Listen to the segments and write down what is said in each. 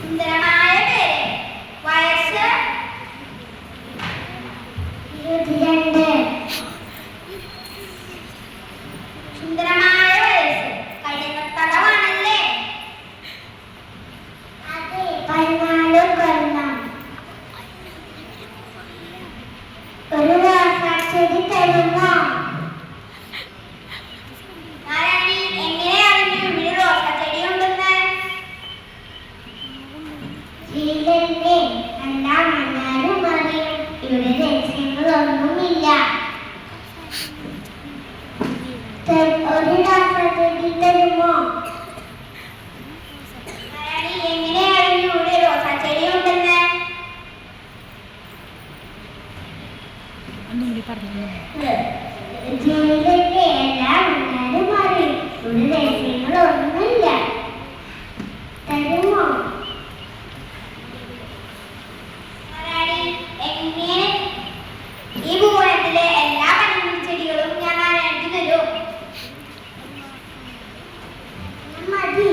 സുന്ദരമായ പേര്. വയസ്സ്? ഇരുപത്തിരണ്ട്. ഒന്നുകൂടി പറഞ്ഞു ജയിലിലേക്ക് എല്ലാ ആൾക്കാരും മാറി ഒരു രഹസ്യങ്ങളൊന്നുമില്ല തരുമോ ഈ ഭൂപടത്തിലെ എല്ലാ ചെടികളും ഞാൻ നാരായണക്ക് തരും? മതി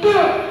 对。